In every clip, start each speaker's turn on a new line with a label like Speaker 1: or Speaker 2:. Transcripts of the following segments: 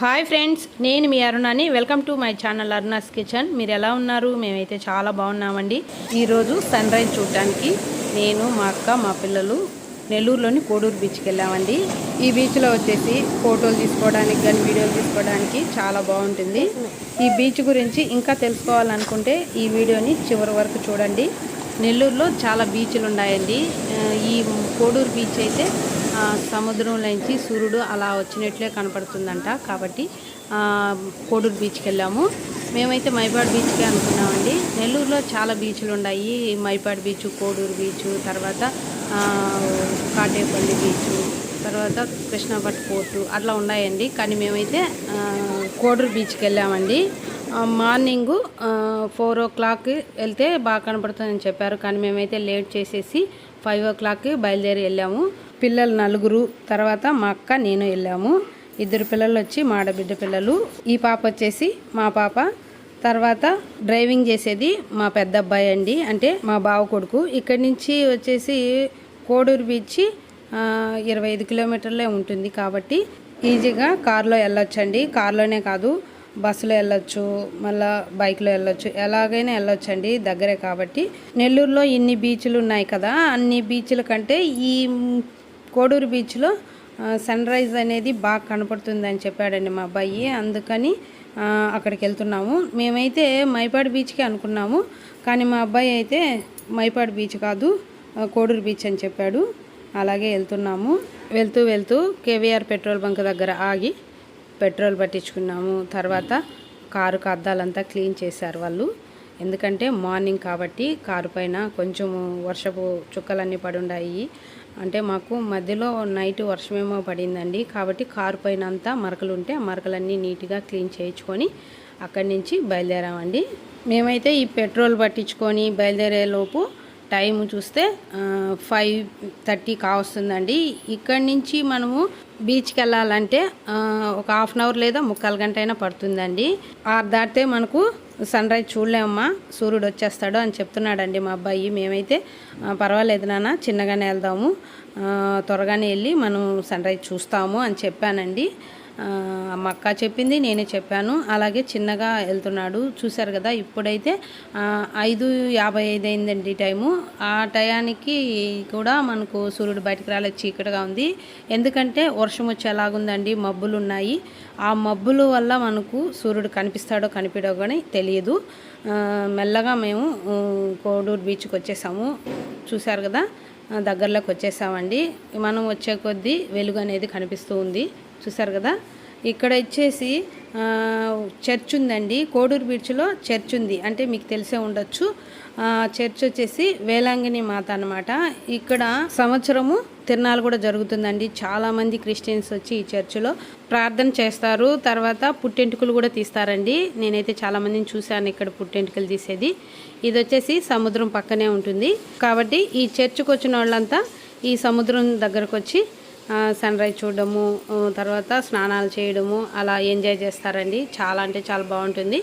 Speaker 1: Hi friends నేను మీ అరుణాని. Welcome to my channel Aruna's kitchen. మీరు ఎలా ఉన్నారు? మేమైతే చాలా బాగున్నామండి. ఈరోజు సన్ రైజ్ చూడటానికి నేను మా అక్క మా పిల్లలు నెల్లూరులోని కోడూరు బీచ్కి వెళ్ళామండి. ఈ బీచ్లో వచ్చేసి ఫోటోలు తీసుకోవడానికి కానీ వీడియోలు తీసుకోవడానికి చాలా బాగుంటుంది. ఈ బీచ్ గురించి ఇంకా తెలుసుకోవాలనుకుంటే ఈ వీడియోని చివరి వరకు చూడండి. నెల్లూరులో చాలా బీచ్లు ఉన్నాయండి. ఈ కోడూరు బీచ్ అయితే సముద్రంలోంచి సూర్యుడు అలా వచ్చినట్లే కనపడుతుందంట. కాబట్టి కోడూరు బీచ్కి వెళ్ళాము. మేమైతే మైపాడు బీచ్కి అనుకున్నామండి. నెల్లూరులో చాలా బీచ్లు ఉన్నాయి. మైపాడు బీచ్ కోడూరు బీచ్ తర్వాత కాటేపల్లి బీచ్ తర్వాత కృష్ణాపట్ పోర్టు అట్లా ఉన్నాయండి. కానీ మేమైతే కోడూరు బీచ్కి వెళ్ళామండి. మార్నింగు ఫోర్ ఓ క్లాక్ వెళ్తే బాగా కనపడుతుందని చెప్పారు. కానీ మేమైతే లేట్ చేసేసి ఫైవ్ ఓ క్లాక్కి బయలుదేరి వెళ్ళాము. పిల్లలు నలుగురు తర్వాత మా అక్క నేను వెళ్ళాము. ఇద్దరు పిల్లలు వచ్చి మా ఆడబిడ్డ పిల్లలు. ఈ పాప వచ్చేసి మా పాప. తర్వాత డ్రైవింగ్ చేసేది మా పెద్ద అబ్బాయి అండి. అంటే మా బావ కొడుకు. ఇక్కడి నుంచి వచ్చేసి కోడూరు బీచ్ ఇరవై ఐదు కిలోమీటర్లే ఉంటుంది కాబట్టి ఈజీగా కార్లో వెళ్ళొచ్చండి. కార్లోనే కాదు బస్సులో వెళ్ళొచ్చు మళ్ళీ బైక్లో వెళ్ళొచ్చు. ఎలాగైనా వెళ్ళొచ్చండి దగ్గరే కాబట్టి. నెల్లూరులో ఇన్ని బీచ్లు ఉన్నాయి కదా అన్ని బీచ్ల కంటే ఈ కోడూరు బీచ్లో సన్ రైజ్ అనేది బాగా కనపడుతుందని చెప్పాడండి మా అబ్బాయి. అందుకని అక్కడికి వెళ్తున్నాము. మేమైతే మైపాడు బీచ్కి అనుకున్నాము. కానీ మా అబ్బాయి అయితే మైపాడు బీచ్ కాదు కోడూరు బీచ్ అని చెప్పాడు. అలాగే వెళ్తున్నాము. వెళ్తూ వెళ్తూ కేవీఆర్ పెట్రోల్ బంక్ దగ్గర ఆగి పెట్రోల్ పట్టించుకున్నాము. తర్వాత కారు అద్దాలంతా క్లీన్ చేశారు వాళ్ళు. ఎందుకంటే మార్నింగ్ కాబట్టి కారు పైన కొంచెము వర్షపు చుక్కలన్నీ పడి ఉన్నాయి అంటే మాకు మధ్యలో నైట్ వర్షమేమో పడిందండి. కాబట్టి కారు పైన అంతా మరకలు ఉంటే ఆ మరకలన్నీ నీట్గా క్లీన్ చేయించుకొని అక్కడి నుంచి బయలుదేరామండి. మేమైతే ఈ పెట్రోల్ పట్టించుకొని బయలుదేరే లోపు టైం చూస్తే ఫైవ్ థర్టీ కావస్తుందండి. ఇక్కడి నుంచి మనము బీచ్కి వెళ్ళాలంటే ఒక హాఫ్ అన్ అవర్ లేదా ముక్కాలు గంట అయినా పడుతుందండి. ఆ దాటితే మనకు సన్ రైజ్ చూడలేమమ్మా. సూర్యుడు వచ్చేస్తాడు అని చెప్తున్నాడండి మా అబ్బాయి. మేమైతే పర్వాలేదు నాన్న చిన్నగానే వెళ్దాము. త్వరగానే వెళ్ళి మనం సన్ రైజ్ చూస్తాము అని చెప్పానండి. మా అక్క చెప్పింది నేనే చెప్పాను. అలాగే చిన్నగా వెళ్తున్నాడు. చూశారు కదా ఇప్పుడైతే ఐదు యాభై ఐదు అయిందండి టైము. ఆ టయానికి కూడా మనకు సూర్యుడు బయటకు రాలే చీకటిగా ఉంది. ఎందుకంటే వర్షం వచ్చేలాగుందండి మబ్బులు ఉన్నాయి. ఆ మబ్బుల వల్ల మనకు సూర్యుడు కనిపిస్తాడో కనిపించడో కానీ తెలియదు. మెల్లగా మేము కోడూరు బీచ్కి వచ్చేసాము. చూశారు కదా దగ్గరలోకి వచ్చేసామండి. మనం వచ్చే కొద్దీ వెలుగు అనేది కనిపిస్తూ ఉంది. చూసారు కదా? ఇక్కడ వచ్చేసి చర్చ్ ఉందండి. కోడూరు బీచ్లో చర్చ్ ఉంది. అంటే మీకు తెలిసే ఉండొచ్చు. చర్చ్ వచ్చేసి వేలాంగిని మాత అన్నమాట. ఇక్కడ సంవత్సరము తిరునాళ్ళు కూడా జరుగుతుందండి. చాలామంది క్రిస్టియన్స్ వచ్చి ఈ చర్చిలో ప్రార్థన చేస్తారు. తర్వాత పుట్టెంటుకలు కూడా తీస్తారండి. నేనైతే చాలామందిని చూశాను ఇక్కడ పుట్టెంటుకలు తీసేది. ఇది వచ్చేసి సముద్రం పక్కనే ఉంటుంది. కాబట్టి ఈ చర్చ్కి వచ్చిన వాళ్ళంతా ఈ సముద్రం దగ్గరకు వచ్చి సన్ రైజ్ చూడడము తర్వాత స్నానాలు చేయడము అలా ఎంజాయ్ చేస్తారండి. చాలా అంటే చాలా బాగుంటుంది.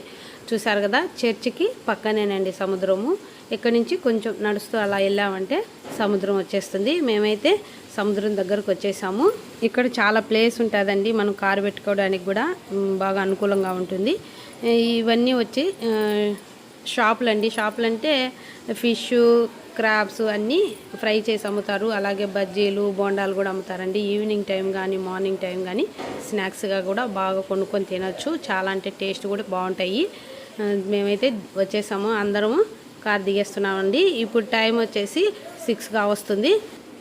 Speaker 1: చూసారు కదా చర్చికి పక్కనేనండి సముద్రము. ఇక్కడ నుంచి కొంచెం నడుస్తూ అలా వెళ్ళామంటే సముద్రం వచ్చేస్తుంది. మేమైతే సముద్రం దగ్గరకు వచ్చేసాము. ఇక్కడ చాలా ప్లేస్ ఉంటుందండి మనం కారు పెట్టుకోవడానికి కూడా బాగా అనుకూలంగా ఉంటుంది. ఇవన్నీ వచ్చి షాపులు అండి షాపులు అంటే ఫిష్ క్రాబ్స్ అన్నీ ఫ్రై చేసి అమ్ముతారు. అలాగే బజ్జీలు బోండాలు కూడా అమ్ముతారండి. ఈవినింగ్ టైం కానీ మార్నింగ్ టైం కానీ స్నాక్స్గా కూడా బాగా కొనుక్కొని తినొచ్చు. చాలా అంటే టేస్ట్ కూడా బాగుంటాయి. మేమైతే వచ్చేసాము. అందరము కార్ దిగేస్తున్నామండి. ఇప్పుడు టైం వచ్చేసి సిక్స్గా వస్తుంది.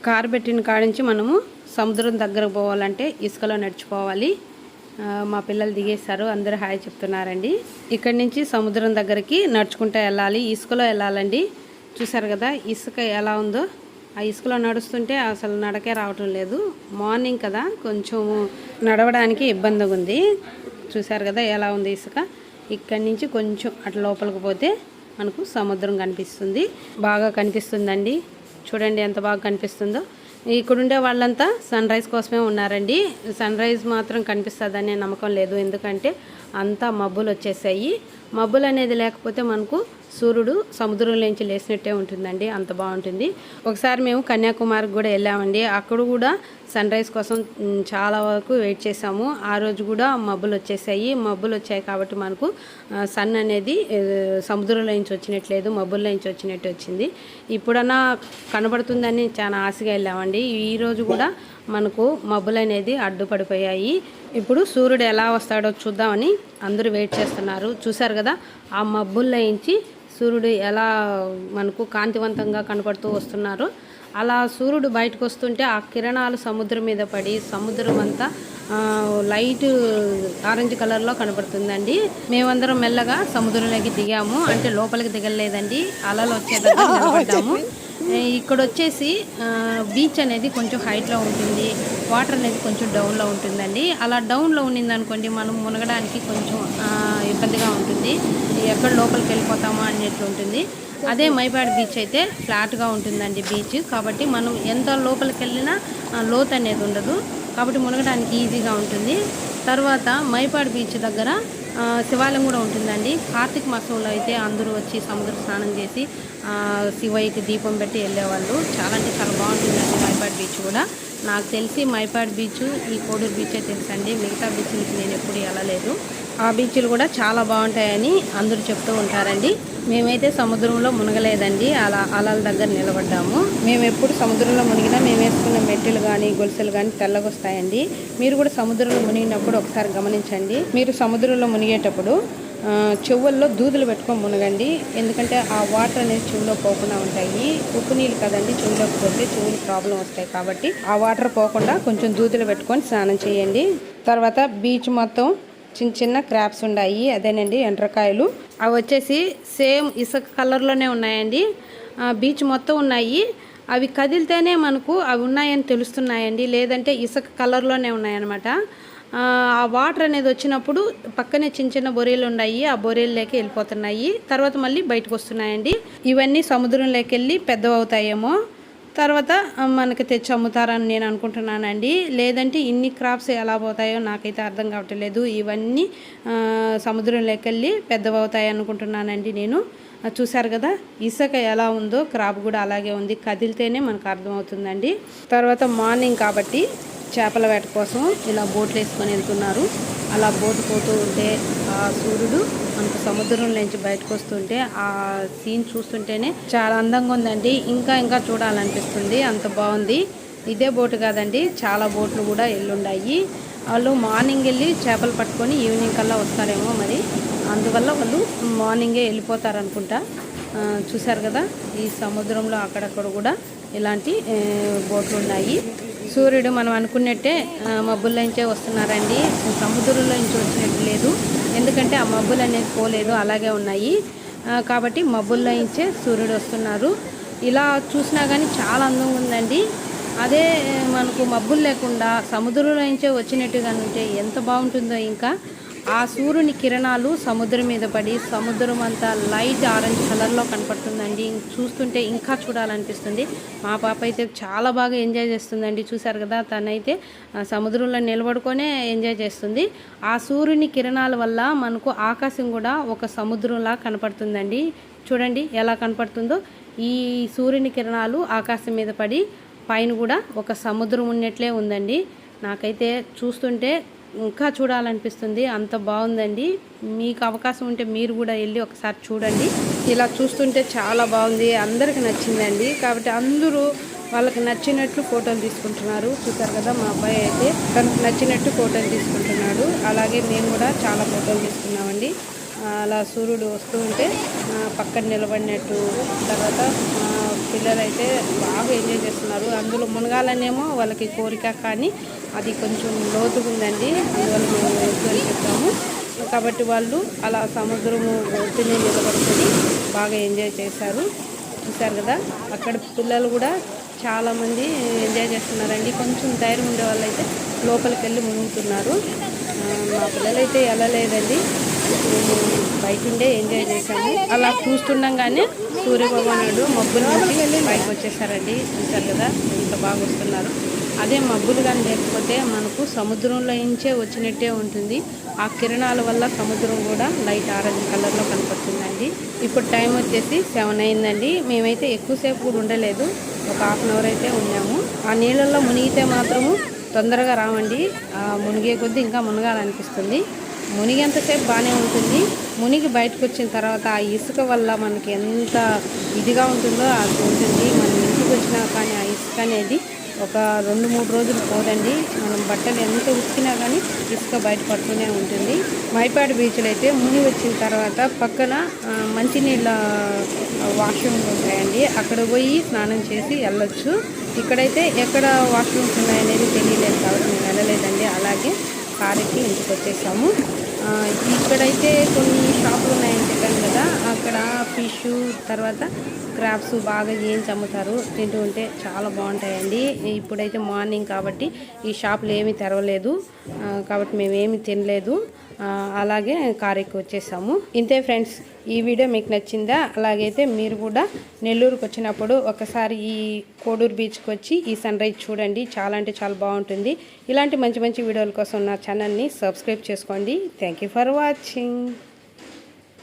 Speaker 1: కార్ పెట్టిన కాడ నుంచి మనము సముద్రం దగ్గరకు పోవాలంటే ఇసుకలో నడిచిపోవాలి. మా పిల్లలు దిగేశారు. అందరూ హాయ్ చెప్తున్నారండి. ఇక్కడి నుంచి సముద్రం దగ్గరికి నడుచుకుంటూ వెళ్ళాలి. ఇసుకలో వెళ్ళాలండి. చూసారు కదా ఇసుక ఎలా ఉందో. ఆ ఇసుకలో నడుస్తుంటే అసలు నడకే రావటం లేదు. మార్నింగ్ కదా కొంచెం నడవడానికి ఇబ్బందిగా ఉంది. చూసారు కదా ఎలా ఉంది ఇసుక. ఇక్కడి నుంచి కొంచెం అట్లా లోపలికి పోతే మనకు సముద్రం కనిపిస్తుంది. బాగా కనిపిస్తుందండి. చూడండి ఎంత బాగా కనిపిస్తుందో. ఇక్కడుండే వాళ్ళంతా సన్ రైజ్ కోసమే ఉన్నారండి. సన్ రైజ్ మాత్రం కనిపిస్తుందనే నమ్మకం లేదు. ఎందుకంటే అంతా మబ్బులు వచ్చేసాయి. మబ్బులు అనేది లేకపోతే మనకు సూర్యుడు సముద్రంలోంచి లేచినట్టే ఉంటుందండి. అంత బాగుంటుంది. ఒకసారి మేము కన్యాకుమారికి కూడా వెళ్ళామండి. అక్కడ కూడా సన్ రైజ్ కోసం చాలా వరకు వెయిట్ చేసాము ఆ రోజు కూడా మబ్బులు వచ్చేసాయి. మబ్బులు వచ్చాయి కాబట్టి మనకు సన్ అనేది ఏ, సముద్రంలో నుంచి వచ్చినట్లేదు మబ్బుల్లో నుంచి వచ్చినట్టు వచ్చింది. ఇప్పుడన్నా కనబడుతుందని చాలా ఆశగా వెళ్ళామండి. ఈరోజు కూడా మనకు మబ్బులు అనేది అడ్డుపడిపోయాయి. ఇప్పుడు సూర్యుడు ఎలా వస్తాడో చూద్దామని అందరూ వెయిట్ చేస్తున్నారు. చూశారు కదా ఆ మబ్బుల్లో నుంచి సూర్యుడు ఎలా మనకు కాంతివంతంగా కనపడుతూ వస్తున్నారు. అలా సూర్యుడు బయటకు వస్తుంటే ఆ కిరణాలు సముద్రం మీద పడి సముద్రం అంతా లైట్ ఆరెంజ్ కలర్లో కనపడుతుందండి. మేమందరం మెల్లగా సముద్రంలోకి దిగాము. అంటే లోపలికి దిగలేదండి. అలలు వచ్చే దగ్గర నిలబడ్డాము. ఇక్కడ వచ్చేసి బీచ్ అనేది కొంచెం హైట్లో ఉంటుంది. వాటర్ అనేది కొంచెం డౌన్లో ఉంటుందండి. అలా డౌన్లో ఉండిందనుకోండి మనం మునగడానికి కొంచెం ఇబ్బందిగా ఉంటుంది. ఎక్కడ లోపలికి వెళ్ళిపోతామో అన్నట్లు ఉంటుంది. అదే మైపాడ్ బీచ్ అయితే ఫ్లాట్గా ఉంటుందండి బీచ్ కాబట్టి మనం ఎంత లోపలికి వెళ్ళినా లోత్ లోతు అనేది ఉండదు. కాబట్టి మునగడానికి ఈజీగా ఉంటుంది. తర్వాత మైపాడ్ బీచ్ దగ్గర శివాలయం కూడా ఉంటుందండి. కార్తీక మాసంలో అయితే అందరూ వచ్చి సముద్ర స్నానం చేసి శివయ్యకి దీపం పెట్టి వెళ్ళేవాళ్ళు. చాలా అంటే చాలా బాగుంటుందండి మైపాడ్ బీచ్ కూడా. నాకు తెలిసి మైపాడ్ బీచ్ ఈ కోడూరు బీచే తెలుసండి. మిగతా బీచ్లకి నేను ఎప్పుడు వెళ్ళలేదు. ఆ బీచ్లు కూడా చాలా బాగుంటాయని అందరూ చెప్తూ ఉంటారండి. మేమైతే సముద్రంలో మునగలేదండి. అలా అలల దగ్గర నిలబడ్డాము. మేము ఎప్పుడు సముద్రంలో మునిగినా మేము వేసుకున్న మెట్టెలు కానీ గొలుసులు కానీ తెల్లగొస్తాయండి. మీరు కూడా సముద్రంలో మునిగినప్పుడు ఒకసారి గమనించండి. మీరు సముద్రంలో మునిగేటప్పుడు చెవుల్లో దూదులు పెట్టుకొని మునగండి. ఎందుకంటే ఆ వాటర్ అనేది చెవులో పోకుండా ఉంటాయి. ఉప్పు నీళ్ళు కదండి చెవులోకి పోతే చెవులు ప్రాబ్లం వస్తాయి కాబట్టి ఆ వాటర్ పోకుండా కొంచెం దూదులు పెట్టుకొని స్నానం చేయండి. తర్వాత బీచ్ మొత్తం చిన్న చిన్న క్రాప్స్ ఉన్నాయి అదేనండి ఎండ్రకాయలు. అవి వచ్చేసి సేమ్ ఇసుక కలర్లోనే ఉన్నాయండి. బీచ్ మొత్తం ఉన్నాయి. అవి కదిలితేనే మనకు అవి ఉన్నాయని తెలుస్తున్నాయండి. లేదంటే ఇసుక కలర్లోనే ఉన్నాయన్నమాట. ఆ వాటర్ అనేది వచ్చినప్పుడు పక్కనే చిన్న చిన్న బొరేలు ఉన్నాయి. ఆ బొరేల్లోకి వెళ్ళిపోతున్నాయి. తర్వాత మళ్ళీ బయటకు వస్తున్నాయండి. ఇవన్నీ సముద్రంలోకి వెళ్ళి పెద్దవవుతాయేమో. తర్వాత మనకి తెచ్చి అమ్ముతారని నేను అనుకుంటున్నానండి. లేదంటే ఇన్ని క్రాప్స్ ఎలా పోతాయో నాకైతే అర్థం కావట్లేదు ఇవన్నీ సముద్రంలోకెళ్ళి పెద్దవవుతాయి అనుకుంటున్నానండి నేను. చూశారు కదా ఇసుక ఎలా ఉందో క్రాప్ కూడా అలాగే ఉంది. కదిలితేనే మనకు అర్థమవుతుందండి. తర్వాత మార్నింగ్ కాబట్టి చేపల వేట కోసం ఇలా బోట్లు వేసుకొని వెళ్తున్నారు. అలా బోటు పోతూ ఉంటే ఆ సూర్యుడు మనకు సముద్రం నుంచి బయటకు వస్తుంటే ఆ సీన్ చూస్తుంటేనే చాలా అందంగా ఉందండి. ఇంకా ఇంకా చూడాలనిపిస్తుంది. అంత బాగుంది. ఇదే బోటు కాదండి. చాలా బోట్లు కూడా ఎల్లుండాయి. వాళ్ళు మార్నింగ్ వెళ్ళి చేపలు పట్టుకొని ఈవినింగ్ కల్లా వస్తారేమో మరి. అందువల్ల వాళ్ళు మార్నింగే వెళ్ళిపోతారనుకుంటా. చూశారు కదా? ఈ సముద్రంలో అక్కడక్కడ కూడా ఇలాంటి బోట్లు ఉన్నాయి. సూర్యుడు మనం అనుకున్నట్టే మబ్బుల్లోంచే వస్తున్నారండి. సముద్రంలోంచి వచ్చినట్టు లేదు. ఎందుకంటే ఆ మబ్బులు అనేది పోలేదు అలాగే ఉన్నాయి. కాబట్టి మబ్బుల్లో నుంచే సూర్యుడు వస్తున్నారు. ఇలా చూసినా కానీ చాలా అందంగా ఉందండి. అదే మనకు మబ్బులు లేకుండా సముద్రంలోంచే వచ్చినట్టుగా ఉంటే ఎంత బాగుంటుందో ఇంకా. ఆ సూర్యుని కిరణాలు సముద్రం మీద పడి సముద్రం అంతా లైట్ ఆరెంజ్ కలర్లో కనపడుతుందండి. చూస్తుంటే ఇంకా చూడాలనిపిస్తుంది. మా పాప అయితే చాలా బాగా ఎంజాయ్ చేస్తుందండి. చూసారు కదా తనైతే ఆ సముద్రంలో నిలబడుకొనే ఎంజాయ్ చేస్తుంది. ఆ సూర్యుని కిరణాల వల్ల మనకు ఆకాశం కూడా ఒక సముద్రంలా కనపడుతుందండి. చూడండి ఎలా కనపడుతుందో. ఈ సూర్యుని కిరణాలు ఆకాశం మీద పడి పైన కూడా ఒక సముద్రం ఉన్నట్లే ఉందండి. నాకైతే చూస్తుంటే ఇంకా చూడాలనిపిస్తుంది. అంత బాగుందండి. మీకు అవకాశం ఉంటే మీరు కూడా వెళ్ళి ఒకసారి చూడండి. ఇలా చూస్తుంటే చాలా బాగుంది. అందరికి నచ్చిందండి. కాబట్టి అందరూ వాళ్ళకి నచ్చినట్లు ఫోటోలు తీసుకుంటున్నారు. చూసారు కదా మా అబ్బాయి అయితే తనకు నచ్చినట్టు ఫోటోలు తీసుకుంటున్నాడు. అలాగే మేము కూడా చాలా ఫోటోలు తీసుకున్నామండి. అలా సూర్యుడు వస్తూ ఉంటే పక్కన నిలబడినట్టు తర్వాత పిల్లలైతే బాగా ఎంజాయ్ చేస్తున్నారు. అందులో మునగాలనేమో వాళ్ళకి కోరిక కానీ అది కొంచెం లోతుగా ఉందండి. అందువల్ల మేము వద్దు అని కాబట్టి వాళ్ళు అలా సముద్రము ఒత్తిడి నిలబడుకొని బాగా ఎంజాయ్ చేశారు. చూశారు కదా? అక్కడ పిల్లలు కూడా చాలామంది ఎంజాయ్ చేస్తున్నారండి. కొంచెం ధైర్యం ఉండే వాళ్ళైతే లోపలికి వెళ్ళి మునుగుతున్నారు మా పిల్లలైతే వెళ్ళలేదండి బయట ఉండే ఎంజాయ్ చేశాము. అలా చూస్తుండగానే సూర్యభగవానుడు మబ్బులు నుంచి బయటకు వచ్చేసారండి. చూశారు కదా ఎంత బాగా వస్తున్నారు. అదే మబ్బులు కానీ లేకపోతే మనకు సముద్రంలో నుంచే వచ్చినట్టే ఉంటుంది. ఆ కిరణాల వల్ల సముద్రం కూడా లైట్ ఆరెంజ్ కలర్లో కనపడుతుందండి. ఇప్పుడు టైం వచ్చేసి సెవెన్ అయిందండి. మేమైతే ఎక్కువసేపు కూడా ఉండలేదు. ఒక హాఫ్ అన్ అవర్ అయితే ఉన్నాము. ఆ నీళ్ళల్లో మునిగితే మాత్రము తొందరగా రావండి. మునిగే కొద్దీ ఇంకా మునగాలనిపిస్తుంది. మునిగేంతసేపు బాగానే ఉంటుంది. మునిగి బయటకు వచ్చిన తర్వాత ఆ ఇసుక వల్ల మనకి ఎంత ఇదిగా ఉంటుందో అది ఉంటుంది. మనం ఇంటికి వచ్చినా కానీ ఆ ఇసుక అనేది ఒక రెండు మూడు రోజులు పోదండి. మనం బట్టలు ఎంత ఉతికినా కానీ ఇసుక బయటపడుతూనే ఉంటుంది. మైపాడు బీచ్లో అయితే ముని వచ్చిన తర్వాత పక్కన మంచినీళ్ళ వాష్రూమ్లు ఉంటాయండి అక్కడ పోయి స్నానం చేసి వెళ్ళొచ్చు. ఇక్కడైతే ఎక్కడ వాష్రూమ్స్ ఉన్నాయనేది తెలియలేదు కాబట్టి మేము వెళ్ళలేదండి. అలాగే కారెక్కి ఇంటికి వచ్చేసాము ఇక్కడైతే కొన్ని షాపులు ఉన్నాయని చెప్పాను కదా అక్కడ ఫిష్ తర్వాత క్రాప్స్ బాగా ఏం అమ్ముతారు తింటూ ఉంటే చాలా బాగుంటాయండి. ఇప్పుడైతే మార్నింగ్ కాబట్టి ఈ షాపులు ఏమీ తెరవలేదు. కాబట్టి మేమేమి తినలేదు. అలాగే కారు వచ్చేసాము. ఇంతే ఫ్రెండ్స్ ఈ వీడియో మీకు నచ్చిందా? అలాగైతే మీరు కూడా నెల్లూరుకు వచ్చినప్పుడు ఒకసారి ఈ కోడూరు బీచ్కి వచ్చి ఈ సన్ రైజ్ చూడండి. చాలా అంటే చాలా బాగుంటుంది. ఇలాంటి మంచి మంచి వీడియోల కోసం నా ఛానల్ని సబ్స్క్రైబ్ చేసుకోండి. Thank you for watching.